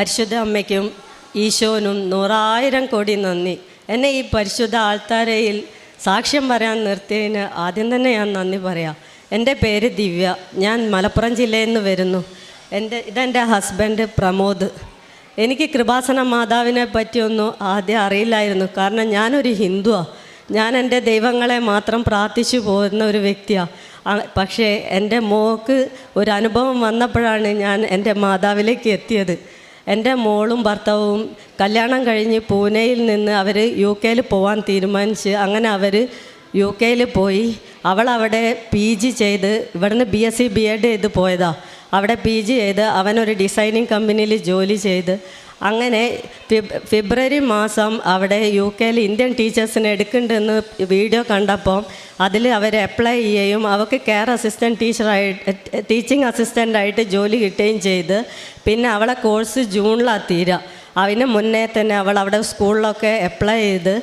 പരിശുദ്ധ അമ്മയ്ക്കും ഈശോനും നൂറായിരം കോടി നന്ദി. എന്നെ ഈ പരിശുദ്ധ ആൾത്താരയിൽ സാക്ഷ്യം പറയാൻ നിർത്തിയതിന് ആദ്യം തന്നെ ഞാൻ നന്ദി പറയാം. എന്റെ പേര് ദിവ്യ. ഞാൻ മലപ്പുറം ജില്ലയിൽ നിന്ന് വരുന്നു. എന്റെ ഇതെന്റെ ഹസ്ബൻഡ് പ്രമോദ്. എനിക്ക് കൃപാസന മാതാവിനെ പറ്റിയൊന്നും ആദ്യം അറിയില്ലായിരുന്നു. കാരണം ഞാനൊരു ഹിന്ദുവാണ് ഞാൻ എന്റെ ദൈവങ്ങളെ മാത്രം പ്രാർത്ഥിച്ചു പോകുന്ന ഒരു വ്യക്തിയാണ് പക്ഷേ എന്റെ മോക്ക് ഒരു അനുഭവം വന്നപ്പോഴാണ് ഞാൻ എന്റെ മാതാവിലേക്ക് എത്തിയത്. എന്റെ മോളും ഭർത്താവും കല്യാണം കഴിഞ്ഞ് പൂനെയിൽ നിന്ന് അവർ യു കെയിൽ പോകാൻ തീരുമാനിച്ച് അങ്ങനെ അവർ യു കെയിൽ പോയി. അവൾ അവിടെ പി ജി ചെയ്ത് ഇവിടുന്ന് B S C B Ed ചെയ്ത് പോയതാണ് അവിടെ പി ജി ചെയ്ത് അവനൊരു ഡിസൈനിങ് കമ്പനിയിൽ ജോലി ചെയ്ത്. അങ്ങനെ ഫെബ്രുവരി മാസം അവിടെ യു കെയിൽ ഇന്ത്യൻ ടീച്ചേഴ്സിനെ എടുക്കുന്നുണ്ടെന്ന് വീഡിയോ കണ്ടപ്പോൾ അതിൽ അവർ അപ്ലൈ ചെയ്യുകയും അവർക്ക് കെയർ അസിസ്റ്റന്റ് ടീച്ചറായിട്ട് ടീച്ചിങ് അസിസ്റ്റന്റായിട്ട് ജോലി കിട്ടുകയും ചെയ്ത്. പിന്നെ അവളെ കോഴ്സ് ജൂണിലാണ് തീരുക. അതിന് മുന്നേ തന്നെ അവൾ അവിടെ സ്കൂളിലൊക്കെ അപ്ലൈ ചെയ്ത്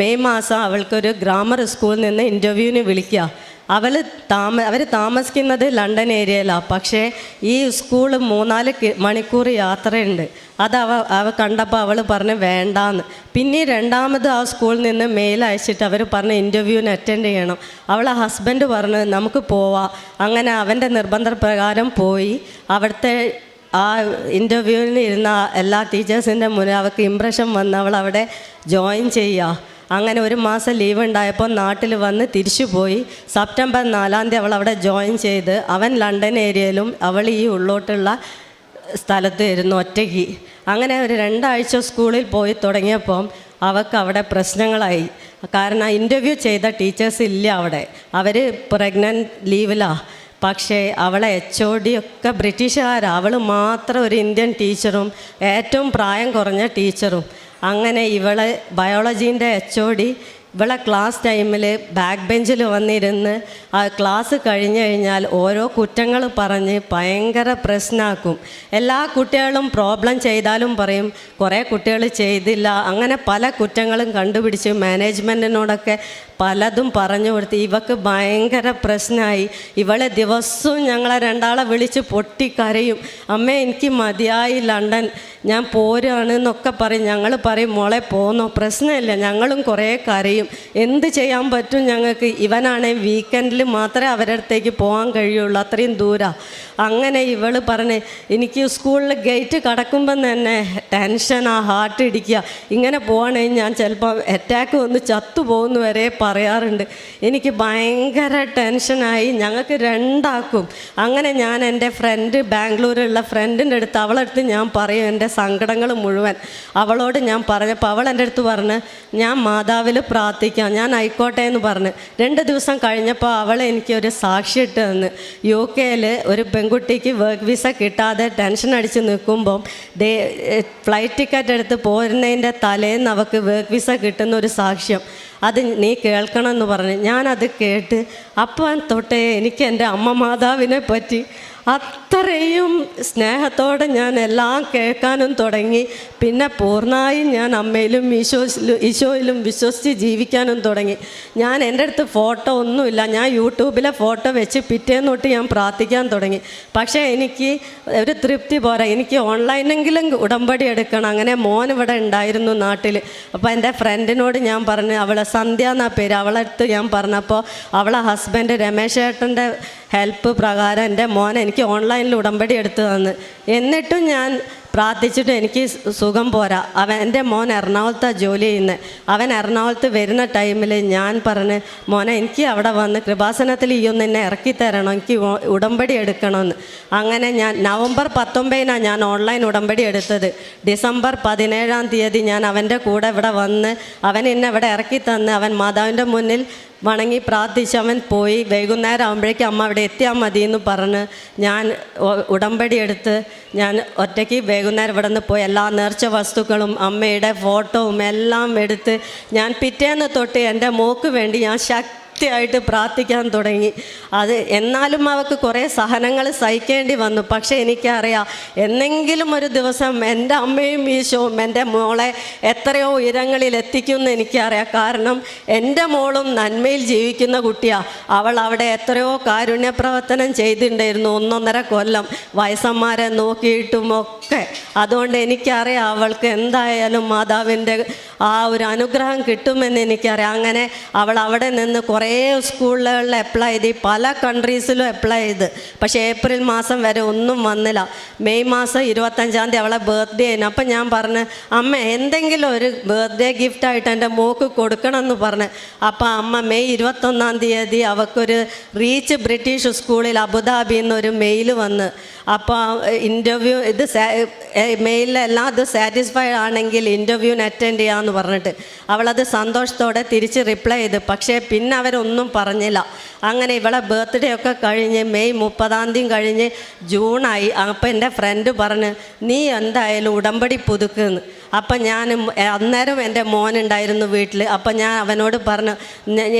മെയ് മാസം അവൾക്കൊരു ഗ്രാമർ സ്കൂളിൽ നിന്ന് ഇന്റർവ്യൂവിന് വിളിക്കുക. അവൾ താമ അവർ താമസിക്കുന്നത് ലണ്ടൻ ഏരിയയിലാണ് പക്ഷേ ഈ സ്കൂൾ മൂന്നാൽ മണിക്കൂർ യാത്രയുണ്ട്. അത് അവ അവ കണ്ടപ്പോൾ അവൾ പറഞ്ഞ് വേണ്ടാന്ന്. പിന്നെ രണ്ടാമത് ആ സ്കൂളിൽ നിന്ന് മെയിൽ അയച്ചിട്ട് അവർ പറഞ്ഞ് ഇന്റർവ്യൂവിന് അറ്റൻഡ് ചെയ്യണം. അവളെ ഹസ്ബൻഡ് പറഞ്ഞ് നമുക്ക് പോവാം. അങ്ങനെ അവന്റെ നിർബന്ധപ്രകാരം പോയി. അവിടുത്തെ ആ ഇന്റർവ്യൂവിന് ഇരുന്ന എല്ലാ ടീച്ചേഴ്സിന്റെ മുന്നിൽ അവൾക്ക് ഇമ്പ്രഷൻ വന്ന് അവൾ അവിടെ ജോയിൻ ചെയ്യുക അങ്ങനെ ഒരു മാസം ലീവ് ഉണ്ടായപ്പോൾ നാട്ടിൽ വന്ന് തിരിച്ചു പോയി സെപ്റ്റംബർ നാലാം തീയതി അവൾ അവിടെ ജോയിൻ ചെയ്ത് അവൻ ലണ്ടൻ ഏരിയയിലും അവൾ ഈ ഉള്ളോട്ടുള്ള സ്ഥലത്ത് ഇരുന്നു ഒറ്റയ്ക്ക്. അങ്ങനെ ഒരു രണ്ടാഴ്ച സ്കൂളിൽ പോയി തുടങ്ങിയപ്പം അവൾക്ക് അവിടെ പ്രശ്നങ്ങളായി. കാരണം ഇന്റർവ്യൂ ചെയ്ത ടീച്ചേഴ്സ് ഇല്ല അവിടെ. അവർ പ്രഗ്നന്റ് ലീവിലാണ് പക്ഷേ അവളെ എച്ച് ഒ ഡി ഒക്കെ ബ്രിട്ടീഷുകാരാണ് അവൾ മാത്രം ഒരു ഇന്ത്യൻ ടീച്ചറും ഏറ്റവും പ്രായം കുറഞ്ഞ ടീച്ചറും അങ്ങനെ ഇവളെ ബയോളജീന്റെ എച്ച് ഒ ഡി ഇവളെ ക്ലാസ് ടൈമിൽ ബാക്ക് ബെഞ്ചിൽ വന്നിരുന്ന് ആ ക്ലാസ് കഴിഞ്ഞു കഴിഞ്ഞാൽ ഓരോ കുറ്റങ്ങൾ പറഞ്ഞ് ഭയങ്കര പ്രശ്നമാക്കും എല്ലാ കുട്ടികളും പ്രോബ്ലം ചെയ്താലും പറയും കുറേ കുട്ടികൾ ചെയ്തില്ല. അങ്ങനെ പല കുറ്റങ്ങളും കണ്ടുപിടിച്ച് മാനേജ്മെന്റിനോടൊക്കെ പലതും പറഞ്ഞു കൊടുത്ത് ഇവക്ക് ഭയങ്കര പ്രശ്നമായി ഇവളെ ദിവസവും ഞങ്ങളെ രണ്ടാളെ വിളിച്ച് പൊട്ടിക്കരയും. അമ്മ എനിക്ക് മതിയായി ലണ്ടൻ. ഞാൻ പോരുകയാണ് എന്നൊക്കെ പറയും. ഞങ്ങൾ പറയും മോളെ പോന്നോ. പ്രശ്നമില്ല. ഞങ്ങളും കുറേ കരയും. എന്ത് ചെയ്യാൻ പറ്റും ഞങ്ങൾക്ക്? ഇവനാണെങ്കിൽ വീക്കെൻഡിൽ മാത്രമേ അവരുടെ അടുത്തേക്ക് പോകാൻ കഴിയുള്ളൂ. അത്രയും ദൂരം. അങ്ങനെ ഇവൾ പറഞ്ഞ് എനിക്ക് സ്കൂളിൽ ഗേറ്റ് കടക്കുമ്പം തന്നെ ടെൻഷനാ ഹാർട്ട് ഇടിക്കുക. ഇങ്ങനെ പോകണേ ഞാൻ ചിലപ്പോൾ അറ്റാക്ക് വന്ന് ചത്തു പോകുന്ന വരെ പറയാറുണ്ട്. എനിക്ക് ഭയങ്കര ടെൻഷനായി ഞങ്ങൾക്ക് രണ്ടാക്കും. അങ്ങനെ ഞാൻ എന്റെ ഫ്രണ്ട് ബാംഗ്ലൂരിലുള്ള ഫ്രണ്ടിന്റെ അടുത്ത് അവളടുത്ത് ഞാൻ പറയും എന്റെ സങ്കടങ്ങൾ മുഴുവൻ. അവളോട് ഞാൻ പറഞ്ഞപ്പോൾ അവൾ എന്റെ അടുത്ത് പറഞ്ഞ് ഞാൻ മാതാവിൽ പ്രാർത്ഥിക്കാം. ഞാൻ ആയിക്കോട്ടെ എന്ന് പറഞ്ഞ്. രണ്ട് ദിവസം കഴിഞ്ഞപ്പോൾ അവൾ എനിക്കൊരു സാക്ഷി ഇട്ട് തന്ന്. യു കെയിൽ ഒരു പെൺകുട്ടിക്ക് വർക്ക് വിസ കിട്ടാതെ ടെൻഷൻ അടിച്ച് നിൽക്കുമ്പം ഡേ ഫ്ലൈറ്റ് ടിക്കറ്റ് എടുത്ത് പോരുന്നതിന്റെ തലേന്ന് അവൾക്ക് വർക്ക് വിസ കിട്ടുന്ന ഒരു സാക്ഷ്യം. അത് നീ കേൾക്കണം എന്ന് പറഞ്ഞ്. ഞാനത് കേട്ട് അപ്പം തൊട്ടേ എനിക്ക് എന്റെ അമ്മ മാതാവിനെ പറ്റി അത്രയും സ്നേഹത്തോടെ ഞാൻ എല്ലാം കേൾക്കാനും തുടങ്ങി. പിന്നെ പൂർണമായും ഞാൻ അമ്മയിലും ഈശോയിലും ഈശോയിലും വിശ്വസിച്ച് ജീവിക്കാനും തുടങ്ങി. ഞാൻ എന്റെ അടുത്ത് ഫോട്ടോ ഒന്നുമില്ല. ഞാൻ യൂട്യൂബിലെ ഫോട്ടോ വെച്ച് പിറ്റേന്ന് തൊട്ട് ഞാൻ പ്രാർത്ഥിക്കാൻ തുടങ്ങി. പക്ഷേ എനിക്ക് ഒരു തൃപ്തി പോരാ. എനിക്ക് ഓൺലൈനെങ്കിലും ഉടമ്പടി എടുക്കണം. അങ്ങനെ മോൻ ഇവിടെ ഉണ്ടായിരുന്നു നാട്ടിൽ അപ്പോൾ എന്റെ ഫ്രണ്ടിനോട് ഞാൻ പറഞ്ഞു അവളെ സന്ധ്യ എന്നാ പേര്. അവളെ അടുത്ത് ഞാൻ പറഞ്ഞപ്പോൾ അവളെ ഹസ്ബൻഡ് രമേശ് ഏട്ടന്റെ ഹെൽപ്പ് പ്രകാരം എന്റെ മോൻ എനിക്ക് ഓൺലൈനിൽ ഉടമ്പടി എടുത്തു തന്ന്. എന്നിട്ടും ഞാൻ പ്രാർത്ഥിച്ചിട്ട് എനിക്ക് സുഖം പോരാ. അവൻ എന്റെ മോൻ എറണാകുളത്താണ് ജോലി ചെയ്യുന്നത് അവൻ എറണാകുളത്ത് വരുന്ന ടൈമിൽ ഞാൻ പറഞ്ഞ് മോനെ എനിക്ക് അവിടെ വന്ന് കൃപാസനത്തിൽ ഈ ഒന്ന് എന്നെ ഇറക്കി തരണം. എനിക്ക് ഉടമ്പടി എടുക്കണമെന്ന്. അങ്ങനെ ഞാൻ നവംബർ പത്തൊമ്പതിനാണ് ഞാൻ ഓൺലൈൻ ഉടമ്പടി എടുത്തത്. ഡിസംബർ പതിനേഴാം തീയതി ഞാൻ അവന്റെ കൂടെ ഇവിടെ വന്ന് അവൻ എന്നെ ഇവിടെ ഇറക്കി തന്ന് അവൻ മാതാവിന്റെ മുന്നിൽ വണങ്ങി പ്രാർത്ഥിച്ച് അവൻ പോയി. വൈകുന്നേരം ആകുമ്പോഴേക്കും അമ്മ അവിടെ എത്തിയാൽ മതി എന്ന് പറഞ്ഞ് ഞാൻ ഉടമ്പടി എടുത്ത് ഞാൻ ഒറ്റയ്ക്ക് വൈകുന്നേരം ഇവിടെ നിന്ന് പോയി എല്ലാ നേർച്ച വസ്തുക്കളും അമ്മയുടെ ഫോട്ടോവും എല്ലാം എടുത്ത് ഞാൻ പിറ്റേന്ന് തൊട്ട് എന്റെ മോക്ക് വേണ്ടി ഞാൻ ശക്തി ശക്തിയായിട്ട് പ്രാർത്ഥിക്കാൻ തുടങ്ങി. അത് എന്നാലും അവൾക്ക് കുറേ സഹനങ്ങൾ സഹിക്കേണ്ടി വന്നു. പക്ഷേ എനിക്കറിയാം എന്നെങ്കിലും ഒരു ദിവസം എന്റെ അമ്മയും ഈശോവും എന്റെ മോളെ എത്രയോ ഉയരങ്ങളിൽ എത്തിക്കുമെന്ന് എനിക്കറിയാം. കാരണം എന്റെ മോളും നന്മയിൽ ജീവിക്കുന്ന കുട്ടിയാണ് അവൾ അവിടെ എത്രയോ കാരുണ്യപ്രവർത്തനം ചെയ്തിട്ടുണ്ടായിരുന്നു. ഒന്നൊന്നര കൊല്ലം വയസ്സന്മാരെ നോക്കിയിട്ടും ഒക്കെ. അതുകൊണ്ട് എനിക്കറിയാം അവൾക്ക് എന്തായാലും മാതാവിന്റെ ആ ഒരു അനുഗ്രഹം കിട്ടുമെന്ന് എനിക്കറിയാം. അങ്ങനെ അവൾ അവിടെ നിന്ന് കുറേ സ്കൂളുകളിൽ അപ്ലൈ ചെയ്ത് പല കൺട്രീസിലും അപ്ലൈ ചെയ്ത്. പക്ഷേ ഏപ്രിൽ മാസം വരെ ഒന്നും വന്നില്ല. മെയ് മാസം ഇരുപത്തഞ്ചാം തീയതി അവളെ ബർത്ത്ഡേ ആയിരുന്നു. അപ്പം ഞാൻ പറഞ്ഞ് അമ്മ എന്തെങ്കിലും ഒരു ബർത്ത്ഡേ ഗിഫ്റ്റായിട്ട് എന്റെ മോക്ക് കൊടുക്കണം എന്ന് പറഞ്ഞു. അപ്പം അമ്മ മെയ് ഇരുപത്തൊന്നാം തീയതി അവൾക്കൊരു റീച്ച് ബ്രിട്ടീഷ് സ്കൂളിൽ അബുദാബി എന്നൊരു മെയിൽ വന്ന്. അപ്പോൾ ഇന്റർവ്യൂ ഇത് മെയിലെല്ലാം അത് സാറ്റിസ്ഫൈഡ് ആണെങ്കിൽ ഇന്റർവ്യൂവിന് അറ്റൻഡ് ചെയ്യാമെന്ന് പറഞ്ഞിട്ട്. അവളത് സന്തോഷത്തോടെ തിരിച്ച് റിപ്ലൈ ചെയ്ത്. പക്ഷേ പിന്നെ അവരൊന്നും പറഞ്ഞില്ല. അങ്ങനെ ഇവളെ ബർത്ത്ഡേ ഒക്കെ കഴിഞ്ഞ് മെയ് മുപ്പതാം തീയതി കഴിഞ്ഞ് ജൂണായി അപ്പോൾ എന്റെ ഫ്രണ്ട് പറഞ്ഞ് നീ എന്തായാലും ഉടമ്പടി പുതുക്കുന്ന് അപ്പം ഞാൻ അന്നേരം എന്റെ മോനുണ്ടായിരുന്നു വീട്ടിൽ അപ്പം ഞാൻ അവനോട് പറഞ്ഞു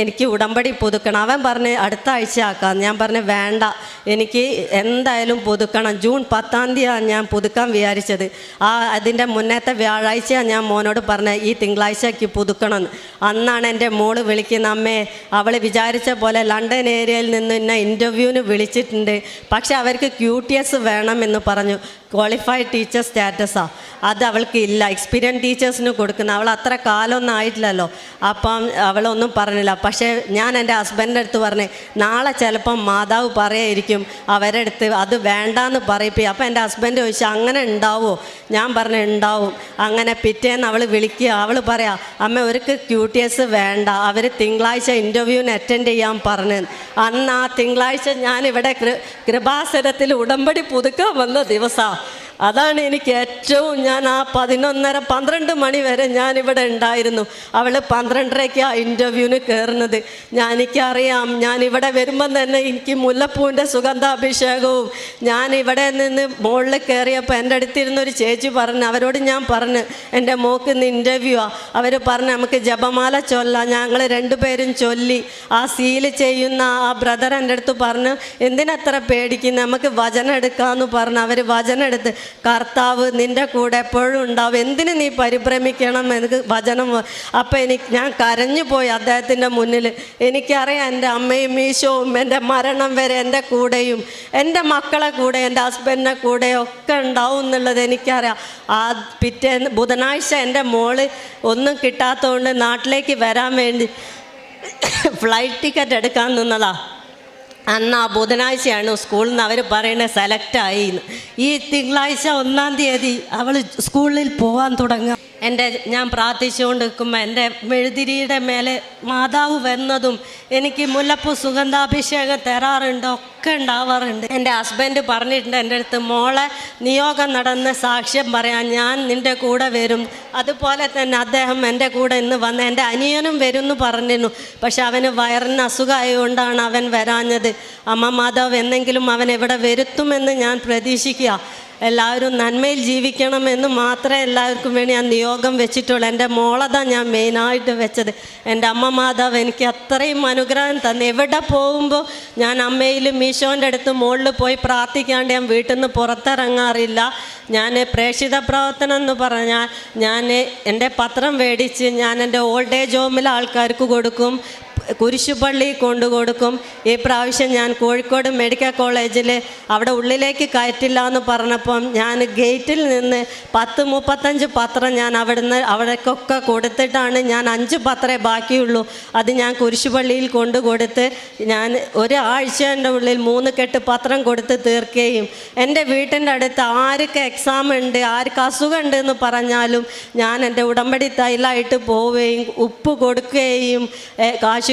എനിക്ക് ഉടമ്പടി പുതുക്കണം. അവൻ പറഞ്ഞ് അടുത്ത ആഴ്ച ആക്കാം. ഞാൻ പറഞ്ഞു വേണ്ട. എനിക്ക് എന്തായാലും പുതുക്കണം. ജൂൺ പത്താം തീയതിയാണ് ഞാൻ പുതുക്കാൻ വിചാരിച്ചത്. ആ അതിന്റെ മുന്നത്തെ വ്യാഴാഴ്ചയാണ് ഞാൻ മോനോട് പറഞ്ഞത് ഈ തിങ്കളാഴ്ചയ്ക്ക് പുതുക്കണം. അന്നാണ് എന്റെ മോൾ വിളിക്കുന്ന അമ്മേ അവൾ വിചാരിച്ച പോലെ ലണ്ടൻ ഏരിയയിൽ നിന്ന് എന്നെ ഇന്റർവ്യൂവിന് വിളിച്ചിട്ടുണ്ട്. പക്ഷേ അവർക്ക് ക്യൂ ടി എസ് വേണമെന്ന് പറഞ്ഞു. ക്വാളിഫൈഡ് ടീച്ചർ സ്റ്റാറ്റസാണ് അത് അവൾക്ക് ഇല്ല. എക്സ്പീരിയൻസ് ടീച്ചേഴ്സിന് കൊടുക്കുന്ന അവൾ അത്ര കാലമൊന്നും ആയിട്ടില്ലല്ലോ. അപ്പം അവളൊന്നും പറഞ്ഞില്ല. പക്ഷേ ഞാൻ എന്റെ ഹസ്ബൻഡിന്റെ അടുത്ത് പറഞ്ഞേ നാളെ ചിലപ്പം മാതാവ് പറയായിരിക്കും അവരുടെ അടുത്ത് അത് വേണ്ടാന്ന് പറയിപ്പി. അപ്പം എന്റെ ഹസ്ബൻഡ് ചോദിച്ചു അങ്ങനെ ഉണ്ടാവുമോ ഞാൻ പറഞ്ഞു ഉണ്ടാവും. അങ്ങനെ പിറ്റേന്ന് അവൾ വിളിക്കുക. അവൾ പറയാ അമ്മ അവർക്ക് ക്യൂ ടി എസ് വേണ്ട. അവർ തിങ്കളാഴ്ച ഇന്റർവ്യൂവിന് അറ്റൻഡ് ചെയ്യാൻ പറഞ്ഞു. അന്ന് ആ തിങ്കളാഴ്ച ഞാനിവിടെ കൃ കൃപാസനത്തിൽ ഉടമ്പടി പുതുക്കാൻ വന്ന ദിവസമാണ് അതാണ് എനിക്ക് ഏറ്റവും ഞാൻ ആ പതിനൊന്നര പന്ത്രണ്ട് മണി വരെ ഞാനിവിടെ ഉണ്ടായിരുന്നു. അവൾ പന്ത്രണ്ടരയ്ക്ക് ആ ഇന്റർവ്യൂവിന് കയറുന്നത്. ഞാൻ എനിക്കറിയാം ഞാൻ ഇവിടെ വരുമ്പം തന്നെ എനിക്ക് മുല്ലപ്പൂവിന്റെ സുഗന്ധാഭിഷേകവും ഞാൻ ഇവിടെ നിന്ന് മുകളിൽ കയറിയപ്പോൾ എന്റെ അടുത്തിരുന്നൊരു ചേച്ചി പറഞ്ഞു അവരോട് ഞാൻ പറഞ്ഞു എന്റെ മോക്ക് ഇന്ന് ഇന്റർവ്യൂ ആ. അവർ പറഞ്ഞു നമുക്ക് ജപമാല ചൊല്ലാം ഞങ്ങൾ രണ്ടുപേരും ചൊല്ലി ആ സീൽ ചെയ്യുന്ന ആ ബ്രദർ എന്റെ അടുത്ത് പറഞ്ഞു എന്തിനത്ര പേടിക്കുന്നു? നമുക്ക് വചനം എടുക്കാമെന്ന് പറഞ്ഞു അവർ വചനം എടുത്ത് കർത്താവ് നിന്റെ കൂടെ എപ്പോഴും ഉണ്ടാവും. എന്തിന് നീ പരിഭ്രമിക്കണം എനിക്ക് വചനം അപ്പം എനിക്ക് ഞാൻ കരഞ്ഞു പോയി അദ്ദേഹത്തിന്റെ മുന്നിൽ. എനിക്കറിയാം എന്റെ അമ്മയും ഈശോവും എന്റെ മരണം വരെ എന്റെ കൂടെയും എന്റെ മക്കളെ കൂടെ എന്റെ ഹസ്ബൻഡിനെ കൂടെ ഒക്കെ ഉണ്ടാവും എന്നുള്ളത് എനിക്കറിയാം. ആ പിറ്റേ ബുധനാഴ്ച എന്റെ മോൾ ഒന്നും കിട്ടാത്തതുകൊണ്ട് നാട്ടിലേക്ക് വരാൻ വേണ്ടി ഫ്ലൈറ്റ് ടിക്കറ്റ് എടുക്കാൻ നിന്നതാ. അന്ന് ആ ബുധനാഴ്ചയാണ് സ്കൂളിൽ നിന്ന് അവർ പറയുന്നത് സെലക്ട് ആയി ഈ തിങ്കളാഴ്ച ഒന്നാം തീയതി അവൾ സ്കൂളിൽ പോകാൻ തുടങ്ങുക. എന്റെ ഞാൻ പ്രാർത്ഥിച്ചുകൊണ്ട് നിൽക്കുമ്പോൾ എന്റെ മെഴുതിരിയുടെ മേലെ മാതാവ് വന്നതും എനിക്ക് മുല്ലപ്പൂ സുഗന്ധാഭിഷേകം തരാറുണ്ട് ഒക്കെ ഉണ്ടാവാറുണ്ട്. എന്റെ ഹസ്ബൻഡ് പറഞ്ഞിട്ടുണ്ട് എന്റെ അടുത്ത് മോളെ നിയോഗം നടന്ന സാക്ഷ്യം പറയാൻ ഞാൻ നിന്റെ കൂടെ വരും. അതുപോലെ തന്നെ അദ്ദേഹം എന്റെ കൂടെ ഇന്ന് വന്ന് എന്റെ അനിയനും വരും എന്ന് പറഞ്ഞിരുന്നു. പക്ഷെ അവന് വയറിന് അസുഖമായതുകൊണ്ടാണ് അവൻ വരാഞ്ഞത്. അമ്മ മാതാവ് എന്നെങ്കിലും അവൻ എവിടെ വരുത്തുമെന്ന് ഞാൻ പ്രതീക്ഷിക്കുക. എല്ലാവരും നന്മയിൽ ജീവിക്കണം എന്ന് മാത്രമേ എല്ലാവർക്കും വേണ്ടി ഞാൻ നിയോഗം വെച്ചിട്ടുള്ളൂ. എന്റെ മോളതാ ഞാൻ മെയിനായിട്ട് വെച്ചത്. എന്റെ അമ്മ മാതാവ് എനിക്ക് അത്രയും അനുഗ്രഹം തന്നു. എവിടെ പോകുമ്പോൾ ഞാൻ അമ്മയിലും ഈശോന്റെ അടുത്ത് മുകളിൽ പോയി പ്രാർത്ഥിക്കാണ്ട് ഞാൻ വീട്ടിൽ നിന്ന് പുറത്തിറങ്ങാറില്ല. ഞാൻ പ്രേക്ഷിത പ്രവർത്തനം എന്ന് പറഞ്ഞാൽ ഞാൻ എന്റെ പത്രം മേടിച്ച് ഞാൻ എന്റെ ഓൾഡ് ഏജ് ഹോമിലെ ആൾക്കാർക്ക് കൊടുക്കും. കുരിശുപള്ളി കൊണ്ടു കൊടുക്കും. ഈ പ്രാവശ്യം ഞാൻ കോഴിക്കോട് മെഡിക്കൽ കോളേജിൽ അവിടെ ഉള്ളിലേക്ക് കയറ്റില്ല എന്ന് പറഞ്ഞപ്പം ഞാൻ ഗേറ്റിൽ നിന്ന് പത്ത് മുപ്പത്തഞ്ച് പത്രം ഞാൻ അവിടുന്ന് അവിടേക്കൊക്കെ കൊടുത്തിട്ടാണ് ഞാൻ അഞ്ച് പത്രമേ ബാക്കിയുള്ളൂ. അത് ഞാൻ കുരിശുപള്ളിയിൽ കൊണ്ടു കൊടുത്ത് ഞാൻ ഒരാഴ്ചന്റെ ഉള്ളിൽ മൂന്ന് കെട്ട് പത്രം കൊടുത്ത് തീർക്കുകയും എന്റെ വീട്ടിന്റെ അടുത്ത് ആർക്ക് എക്സാം ഉണ്ട് ആർക്ക് അസുഖം ഉണ്ട് എന്ന് പറഞ്ഞാലും ഞാൻ എന്റെ ഉടമ്പടി തൈലായിട്ട് പോവുകയും ഉപ്പ് കൊടുക്കുകയും ഏ,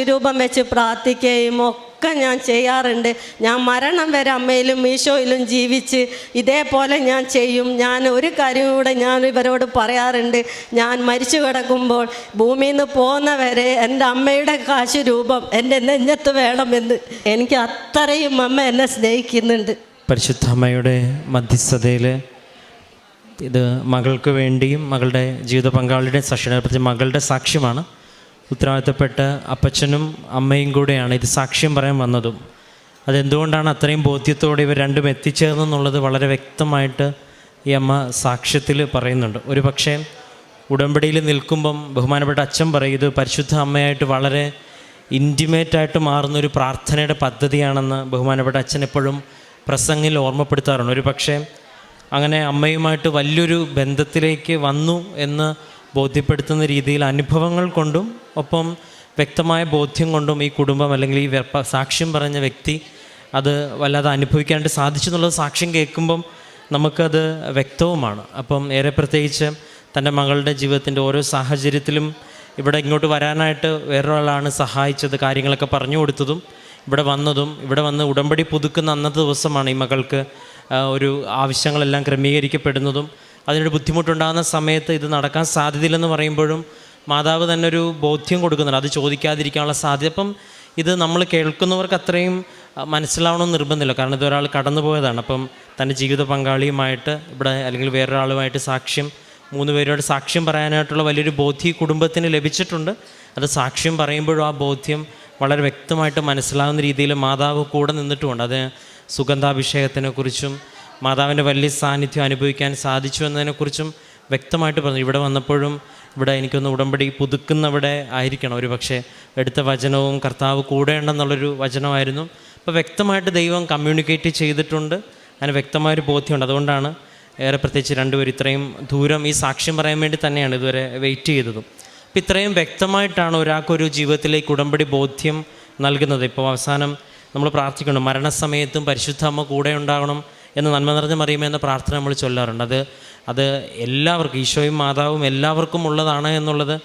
കാശുരൂപം വെച്ച് പ്രാർത്ഥിക്കുകയും ഒക്കെ ഞാൻ ചെയ്യാറുണ്ട്. ഞാൻ മരണം വരെ അമ്മയിലും മീശോയിലും ജീവിച്ച് ഇതേപോലെ ഞാൻ ചെയ്യും. ഞാൻ ഒരു കാര്യം കൂടെ ഞാൻ ഇവരോട് പറയാറുണ്ട്. ഞാൻ മരിച്ചു കിടക്കുമ്പോൾ ഭൂമിയിൽ നിന്ന് പോകുന്നവരെ എന്റെ അമ്മയുടെ കാശ് രൂപം എന്റെ നെഞ്ഞത്ത് വേണമെന്ന് എനിക്ക് അത്രയും അമ്മ എന്നെ സ്നേഹിക്കുന്നുണ്ട്. പരിശുദ്ധ അമ്മയുടെ മധ്യസ്ഥതയിൽ ഇത് മകൾക്ക് വേണ്ടിയും മകളുടെ ജീവിത പങ്കാളിയുടെ സക്ഷണത്തെ മകളുടെ സാക്ഷ്യമാണ്. ഉത്തരവാദിത്തപ്പെട്ട അപ്പച്ചനും അമ്മയും കൂടെയാണ് ഇത് സാക്ഷ്യം പറയാൻ വന്നതും. അതെന്തുകൊണ്ടാണ് അത്രയും ബോധ്യത്തോടെ ഇവർ രണ്ടും എത്തിച്ചേർന്നെന്നുള്ളത് വളരെ വ്യക്തമായിട്ട് ഈ അമ്മ സാക്ഷ്യത്തിൽ പറയുന്നുണ്ട്. ഒരു പക്ഷേ ഉടമ്പടിയിൽ നിൽക്കുമ്പം ബഹുമാനപ്പെട്ട അച്ഛൻ പറയും ഇത് പരിശുദ്ധ അമ്മയായിട്ട് വളരെ ഇന്റിമേറ്റായിട്ട് മാറുന്നൊരു പ്രാർത്ഥനയുടെ പദ്ധതിയാണെന്ന് ബഹുമാനപ്പെട്ട അച്ഛൻ എപ്പോഴും പ്രസംഗിൽ ഓർമ്മപ്പെടുത്താറുണ്ട്. ഒരു പക്ഷേ അങ്ങനെ അമ്മയുമായിട്ട് വലിയൊരു ബന്ധത്തിലേക്ക് വന്നു എന്ന് ബോധ്യപ്പെടുത്തുന്ന രീതിയിൽ അനുഭവങ്ങൾ കൊണ്ടും ഒപ്പം വ്യക്തമായ ബോധ്യം കൊണ്ടും ഈ കുടുംബം അല്ലെങ്കിൽ ഈ സാക്ഷ്യം പറഞ്ഞ വ്യക്തി അത് വല്ലാതെ അനുഭവിക്കാണ്ട് സാധിച്ചു എന്നുള്ളത് സാക്ഷ്യം കേൾക്കുമ്പം നമുക്കത് വ്യക്തവുമാണ്. അപ്പം ഏറെ പ്രത്യേകിച്ച് തന്റെ മകളുടെ ജീവിതത്തിന്റെ ഓരോ സാഹചര്യത്തിലും ഇവിടെ ഇങ്ങോട്ട് വരാനായിട്ട് വേറൊരാളാണ് സഹായിച്ചത് കാര്യങ്ങളൊക്കെ പറഞ്ഞു കൊടുത്തതും ഇവിടെ വന്നതും ഇവിടെ വന്ന് ഉടമ്പടി പുതുക്കുന്ന അന്നത്തെ ദിവസമാണ് ഈ മകൾക്ക് ഒരു ആവശ്യങ്ങളെല്ലാം ക്രമീകരിക്കപ്പെടുന്നതും അതിനൊരു ബുദ്ധിമുട്ടുണ്ടാകുന്ന സമയത്ത് ഇത് നടക്കാൻ സാധ്യതയില്ലെന്ന് പറയുമ്പോഴും മാതാവ് തന്നെ ഒരു ബോധ്യം കൊടുക്കുന്നുണ്ട്. അത് ചോദിക്കാതിരിക്കാനുള്ള സാധ്യത. അപ്പം ഇത് നമ്മൾ കേൾക്കുന്നവർക്ക് അത്രയും മനസ്സിലാവണമെന്ന് നിർബന്ധമില്ല. കാരണം ഇതൊരാൾ ഒരാൾ കടന്നു പോയതാണ് അപ്പം തന്റെ ജീവിത പങ്കാളിയുമായിട്ട് ഇവിടെ അല്ലെങ്കിൽ വേറൊരാളുമായിട്ട് സാക്ഷ്യം മൂന്ന് പേരോട് സാക്ഷ്യം പറയാനായിട്ടുള്ള വലിയൊരു ബോധ്യം ഈ കുടുംബത്തിന് ലഭിച്ചിട്ടുണ്ട്. അത് സാക്ഷ്യം പറയുമ്പോഴും ആ ബോധ്യം വളരെ വ്യക്തമായിട്ട് മനസ്സിലാകുന്ന രീതിയിൽ മാതാവ് കൂടെ നിന്നിട്ടുമുണ്ട്. അത് സുഗന്ധാഭിഷേകത്തിനെ കുറിച്ചും മാതാവിന്റെ വലിയ സാന്നിധ്യം അനുഭവിക്കാൻ സാധിച്ചു എന്നതിനെക്കുറിച്ചും വ്യക്തമായിട്ട് പറഞ്ഞു. ഇവിടെ വന്നപ്പോഴും ഇവിടെ എനിക്കൊന്ന് ഉടമ്പടി പുതുക്കുന്നവിടെ ആയിരിക്കണം ഒരു പക്ഷേ. എടുത്ത വചനവും കർത്താവ് കൂടെയുണ്ടെന്നുള്ളൊരു വചനമായിരുന്നു. അപ്പോൾ വ്യക്തമായിട്ട് ദൈവം കമ്മ്യൂണിക്കേറ്റ് ചെയ്തിട്ടുണ്ട്. അതിന് വ്യക്തമായൊരു ബോധ്യമുണ്ട്. അതുകൊണ്ടാണ് ഏറെ പ്രത്യേകിച്ച് രണ്ടുപേർ ഇത്രയും ദൂരം ഈ സാക്ഷ്യം പറയാൻ വേണ്ടി തന്നെയാണ് ഇതുവരെ വെയിറ്റ് ചെയ്തതും. അപ്പം ഇത്രയും വ്യക്തമായിട്ടാണ് ഒരാൾക്കൊരു ജീവിതത്തിലേക്ക് ഉടമ്പടി ബോധ്യം നൽകുന്നത്. ഇപ്പോൾ അവസാനം നമ്മൾ പ്രാർത്ഥിക്കണം മരണസമയത്തും പരിശുദ്ധ അമ്മ കൂടെ ഉണ്ടാകണം എന്ന് നന്മ നിറഞ്ഞ മറിയുമേ എന്ന പ്രാർത്ഥന നമ്മൾ ചൊല്ലാറുണ്ട്. അത് അത് എല്ലാവർക്കും ഈശോയും മാതാവും എല്ലാവർക്കും ഉള്ളതാണ് എന്നുള്ളത്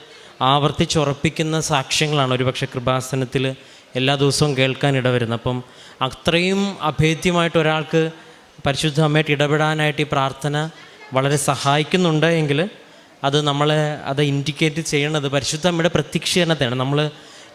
ആവർത്തിച്ചുറപ്പിക്കുന്ന സാക്ഷ്യങ്ങളാണ്. ഒരുപക്ഷെ കൃപാസനത്തിൽ എല്ലാ ദിവസവും കേൾക്കാൻ ഇടവരുന്നത് അപ്പം അത്രയും അഭേദ്യമായിട്ട് ഒരാൾക്ക് പരിശുദ്ധ അമ്മയായിട്ട് ഇടപെടാനായിട്ട് ഈ പ്രാർത്ഥന വളരെ സഹായിക്കുന്നുണ്ട് എങ്കിൽ അത് നമ്മളെ അത് ഇൻഡിക്കേറ്റ് ചെയ്യണത് പരിശുദ്ധ അമ്മയുടെ പ്രത്യക്ഷീകരണത്തെയാണ് നമ്മൾ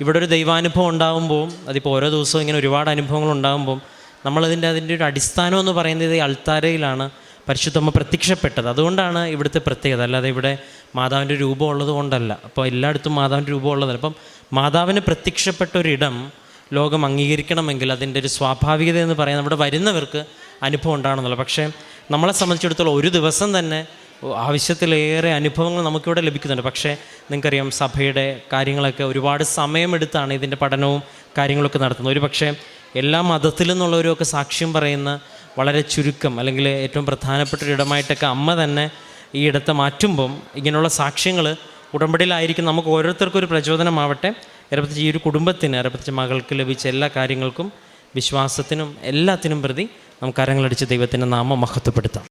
ഇവിടെ ഒരു ദൈവാനുഭവം ഉണ്ടാകുമ്പോൾ അതിപ്പോൾ ഓരോ ദിവസവും ഇങ്ങനെ ഒരുപാട് അനുഭവങ്ങൾ ഉണ്ടാകുമ്പോൾ നമ്മളതിന്റെ അതിന്റെ ഒരു അടിസ്ഥാനം എന്ന് പറയുന്നത് ഈ അൾത്താരയിലാണ് പരിശുദ്ധമ്മ പ്രത്യക്ഷപ്പെട്ടത്. അതുകൊണ്ടാണ് ഇവിടുത്തെ പ്രത്യേകത. അല്ലാതെ ഇവിടെ മാതാവിന്റെ രൂപം ഉള്ളത് കൊണ്ടല്ല. അപ്പോൾ എല്ലായിടത്തും മാതാവിന്റെ രൂപം ഉള്ളതല്ല. അപ്പം മാതാവിന് പ്രത്യക്ഷപ്പെട്ട ഒരിടം ലോകം അംഗീകരിക്കണമെങ്കിൽ അതിന്റെ ഒരു സ്വാഭാവികത എന്ന് പറയുന്നത് നമ്മുടെ വരുന്നവർക്ക് അനുഭവം ഉണ്ടാകണമെന്നുള്ള പക്ഷേ നമ്മളെ സംബന്ധിച്ചിടത്തോളം ഒരു ദിവസം തന്നെ ആവശ്യത്തിലേറെ അനുഭവങ്ങൾ നമുക്കിവിടെ ലഭിക്കുന്നുണ്ട്. പക്ഷേ നിങ്ങൾക്കറിയാം സഭയുടെ കാര്യങ്ങളൊക്കെ ഒരുപാട് സമയമെടുത്താണ് ഇതിന്റെ പഠനവും കാര്യങ്ങളൊക്കെ നടത്തുന്നത്. ഒരു പക്ഷേ എല്ലാ മതത്തിൽ നിന്നുള്ളവരുമൊക്കെ സാക്ഷ്യം പറയുന്ന വളരെ ചുരുക്കം അല്ലെങ്കിൽ ഏറ്റവും പ്രധാനപ്പെട്ട ഒരു ഇടമായിട്ടൊക്കെ അമ്മ തന്നെ ഈ ഇടത്തെ മാറ്റുമ്പം ഇങ്ങനെയുള്ള സാക്ഷ്യങ്ങൾ ഉടമ്പടിയിലായിരിക്കും. നമുക്ക് ഓരോരുത്തർക്കും ഒരു പ്രചോദനമാവട്ടെ. ഏറെപ്പറ്റിച്ച് ഈ ഒരു കുടുംബത്തിന് ഏറെപ്പറ്റിച്ച് മകൾക്ക് ലഭിച്ച എല്ലാ കാര്യങ്ങൾക്കും വിശ്വാസത്തിനും എല്ലാത്തിനും പ്രതി നമുക്ക് കരങ്ങളടിച്ച് ദൈവത്തിന്റെ നാമം മഹത്വപ്പെടുത്താം.